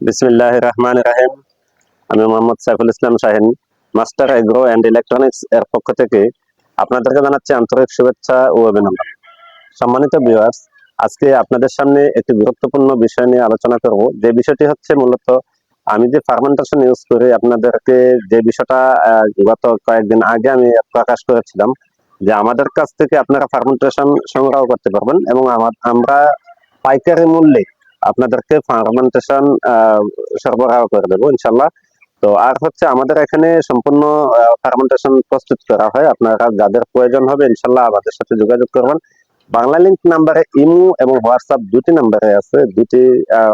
বিসমিল্লাহ রহমান রাহিম আমি Mohammad Saiful Islam Shahin, master agro and electronics এর পক্ষ থেকে আপনাদেরকে জানাচ্ছি আন্তরিক শুভেচ্ছা ও অভিনন্দন। সম্মানিত ভিউয়ার্স আজকে আপনাদের সামনে একটি গুরুত্বপূর্ণ বিষয় নিয়ে আলোচনা করব। যে বিষয়টি হচ্ছে মূলত আমি যে ফার্মেন্টেশন ইউজ করি আপনাদেরকে যে বিষয়টা গত কয়েকদিন আগে আমি প্রকাশ করেছিলাম যে আমাদের কাছ থেকে আপনারা ফার্মেন্টেশন সংগ্রহ করতে পারবেন এবং আমরা পাইকারি মূল্যে আপনাদেরকে ফার্মেন্টেশন সরবরাহ করে দেবো, ইনশাল্লাহ। তো আর হচ্ছে আমাদের এখানে সম্পূর্ণ ফার্মেন্টেশন প্রস্তুত করা হয়। আপনারা যাদের প্রয়োজন হবে, ইনশাল্লাহ আমাদের সাথে যোগাযোগ করবেন। বাংলা লিঙ্ক নাম্বারে ইমো এবং হোয়াটসঅ্যাপ দুটি নাম্বারে আছে, দুটি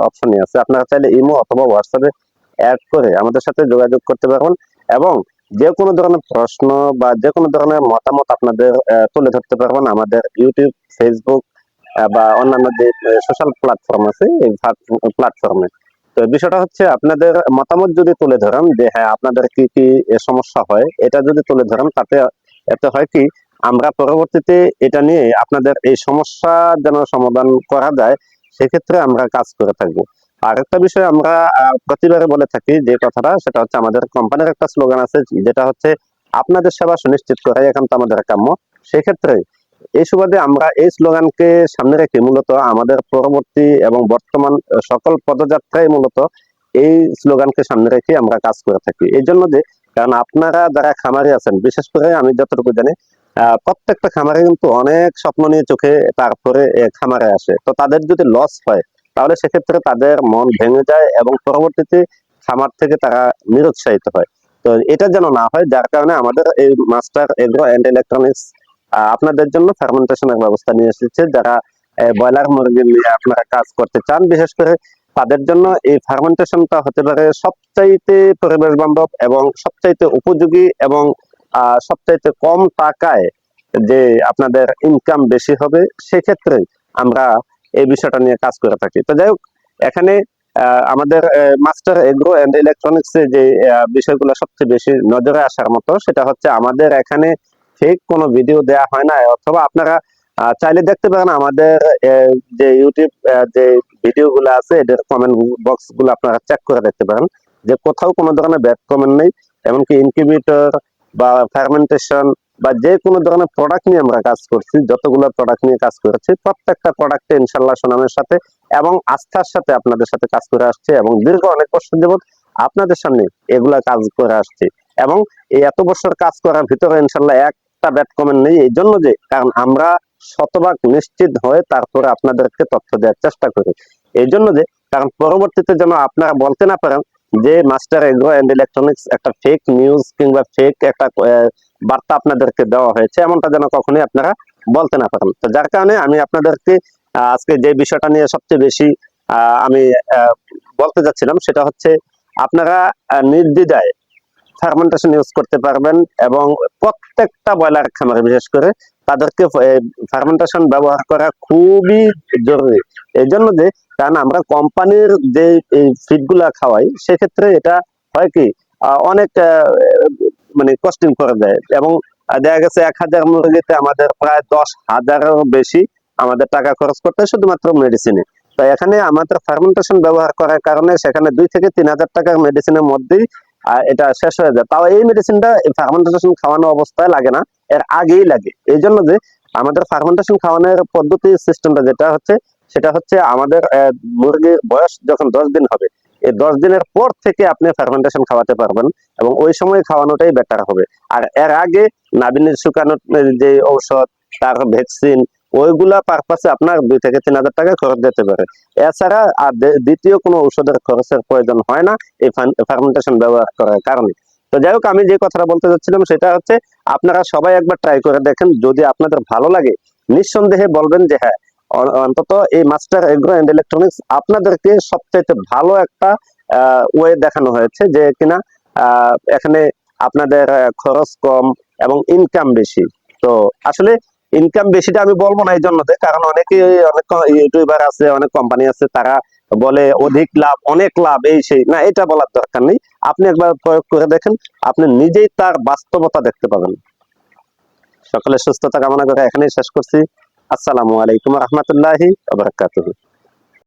অপশনই আছে। আপনারা চাইলে ইমো অথবা হোয়াটসঅ্যাপে অ্যাড করে আমাদের সাথে যোগাযোগ করতে পারবেন এবং যে কোনো ধরনের প্রশ্ন বা যে কোনো ধরনের মতামত আপনাদের তুলে ধরতে পারবেন আমাদের ইউটিউব ফেসবুক বা অন্যান্য যে সোশ্যাল প্ল্যাটফর্ম আছে, এই প্ল্যাটফর্মে তো বিষয়টা হচ্ছে আপনাদের মতামত যদি তুলে ধরেন যে হ্যাঁ আপনাদের কি কি সমস্যা হয়, এটা যদি তুলে ধরেন, তাতে, এতে হয় কি, আমরা পরবর্তীতে এটা নিয়ে আপনাদের এই সমস্যা যেন সমাধান করা যায়, সেক্ষেত্রে আমরা কাজ করে থাকব। আরেকটা বিষয় আমরা প্রতিবারে বলে থাকি যে কথাটা, সেটা হচ্ছে আমাদের কোম্পানির একটা স্লোগান আছে, যেটা হচ্ছে, আপনাদের সেবা সুনিশ্চিত করাই একান্ত আমাদের কাম্য। সেক্ষেত্রে এই সুবাদে আমরা এই স্লোগানকে সামনে রেখে মূলত আমাদের পরবর্তী এবং বর্তমান সকল পদযাত্রায় মূলত এই স্লোগানকে সামনে রেখে আমরা কাজ করে থাকি। এই জন্য যে, কারণ আপনারা যারা খামারি আছেন, বিশেষ করে আমি যতটুকু জানি প্রত্যেকটা খামারে কিন্তু অনেক স্বপ্ন নিয়ে চোখে তারপরে খামারে আসে। তো তাদের যদি লস হয়, তাহলে সেক্ষেত্রে তাদের মন ভেঙে যায় এবং পরবর্তীতে খামার থেকে তারা নিরুৎসাহিত হয়। তো এটা যেন না হয়, যার কারণে আমাদের এই মাস্টার এগ্রো অ্যান্ড ইলেকট্রনিক্স আপনাদের জন্য ফার্মেন্টেশনের ব্যবস্থা নিয়ে এসেছে। যারা ব্রয়লার মুরগি নিয়ে আপনারা কাজ করতে চান, বিশেষ করে তাদের জন্য এই ফার্মেন্টেশনটা হতে পারে সবচাইতে পরিবেশ বান্ধব এবং সবচাইতে উপযোগী এবং সবচাইতে কম টাকায় যে আপনাদের ইনকাম বেশি হবে, সেক্ষেত্রে আমরা এই বিষয়টা নিয়ে কাজ করে থাকি। তো যাই হোক, এখানে আমাদের মাস্টার এগ্রো অ্যান্ড ইলেকট্রনিক্স যে বিষয়গুলো সবচেয়ে বেশি নজরে আসার মতো, সেটা হচ্ছে আমাদের এখানে ফেক কোনো ভিডিও দেয়া হয় না অথবা আপনারা চাইলে দেখতে পারেন আমাদের যে ইউটিউব যে ভিডিও গুলো আছে, এদের কমেন্ট বক্সগুলো আপনারা চেক করে দেখতে পারেন। যে কোথাও কোনো ধরনের ব্যাড কমেন্ট নেই, এমনকি ইনকিউবেটর বা ফার্মেন্টেশন বা যে কোনো ধরনের প্রোডাক্ট নিয়ে আমরা কাজ করছি, যতগুলো প্রোডাক্ট নিয়ে কাজ করেছি, প্রত্যেকটা প্রোডাক্টে ইনশাল্লাহ সুনামের সাথে এবং আস্থার সাথে আপনাদের সাথে কাজ করে আসছে এবং দীর্ঘ অনেক বছর যাবত আপনাদের সামনে এগুলা কাজ করে আসছে। এবং এই এত বছর কাজ করার ভিতরে ইনশাল্লাহ একটা ব্যাড কমেন্ট নেই, এই জন্য যে, কারণ আমরা শতভাগ নিশ্চিত হয়ে তারপরে আপনাদেরকে তথ্য দেওয়ার চেষ্টা করি। এই জন্য যে, কারণ পরবর্তীতে যেন আপনারা বলতে না পারেন যে মাস্টার এগ্রো অ্যান্ড ইলেকট্রনিক্স একটা ফেক নিউজ কিংবা ফেক একটা বার্তা আপনাদেরকে দেওয়া হয়েছে, এমনটা যেন কখনোই আপনারা বলতে না পারেন। তো যার কারণে আমি আপনাদেরকে আজকে যে বিষয়টা নিয়ে সবচেয়ে বেশি আমি বলতে যাচ্ছিলাম, সেটা হচ্ছে আপনারা নির্দ্বিধায় ফার্মেন্টেশন ইউজ করতে পারবেন এবং প্রত্যেকটা ব্রয়লার খামারে বিশেষ করে তাদেরকে ফার্মেন্টেশন ব্যবহার করা খুবই জরুরি। এই জন্য যে, কারণ আমরা কোম্পানির যে, এই ফিডগুলা খাওয়াই, সেক্ষেত্রে এটা হয় কি অনেক মানে কস্টিং করে দেয়। এবং দেখা গেছে এক হাজার মুরগিতে আমাদের প্রায় দশ হাজারেরও বেশি আমাদের টাকা খরচ করতে শুধুমাত্র মেডিসিনে তো এখানে আমাদের ফার্মেন্টেশন ব্যবহার করার কারণে সেখানে দুই থেকে তিন হাজার টাকার মেডিসিনের মধ্যেই আহ, এটা শেষ হয়ে যায়। তাও এই মেডিসিনটা ফার্মেন্টেশন খাওয়ানো অবস্থায় লাগে না এর আগেই লাগে। এই জন্য যে আমাদের ফার্মেন্টেশন খাওয়ানোর পদ্ধতি সিস্টেমটা যেটা হচ্ছে সেটা হচ্ছে আমাদের মুরগির বয়স যখন দশ দিন হবে এই দশ দিনের পর থেকে আপনি ফার্মেন্টেশন খাওয়াতে পারবেন এবং ওই সময় খাওয়ানোটাই বেটার হবে। আর এর আগে নাবিনের শুকানোর যে ঔষধ তার ভ্যাকসিন ওইগুলা পারপাসে আপনার দুই থেকে তিন হাজার টাকা খরচ যেতে পারে। এছাড়া আর দ্বিতীয় কোনো ঔষধের খরচের প্রয়োজন হয় না, এই ফার্মেন্টেশন ব্যবহার করার কারণে। তো যাই হোক, আমি যে কথাটা বলতে চাচ্ছিলাম সেটা হচ্ছে, আপনারা সবাই একবার ট্রাই করে দেখেন, যদি আপনাদের ভালো লাগে, নিঃসন্দেহে বলবেন যে হ্যাঁ অন্তত এই মাস্টার এগ্রো অ্যান্ড ইলেকট্রনিক্স আপনাদেরকে সবচাইতে ভালো একটা ওয়ে দেখানো হয়েছে যে কিনা এখানে আপনাদের খরচ কম এবং ইনকাম বেশি। তো আসলে ইনকাম বেশিটা আমি বলব না এই জন্যতে কারণ অনেকে, অনেক ইউটিউবার আছে, অনেক কোম্পানি আছে, তারা বলে অধিক লাভ, অনেক লাভ, এই সেই, না, এটা বলার দরকার নেই। আপনি একবার প্রয়োগ করে দেখেন, আপনি নিজেই তার বাস্তবতা দেখতে পাবেন। সকলের সুস্থতা কামনা করে এখানেই শেষ করছি। আসসালামু আলাইকুম রহমতুল্লাহি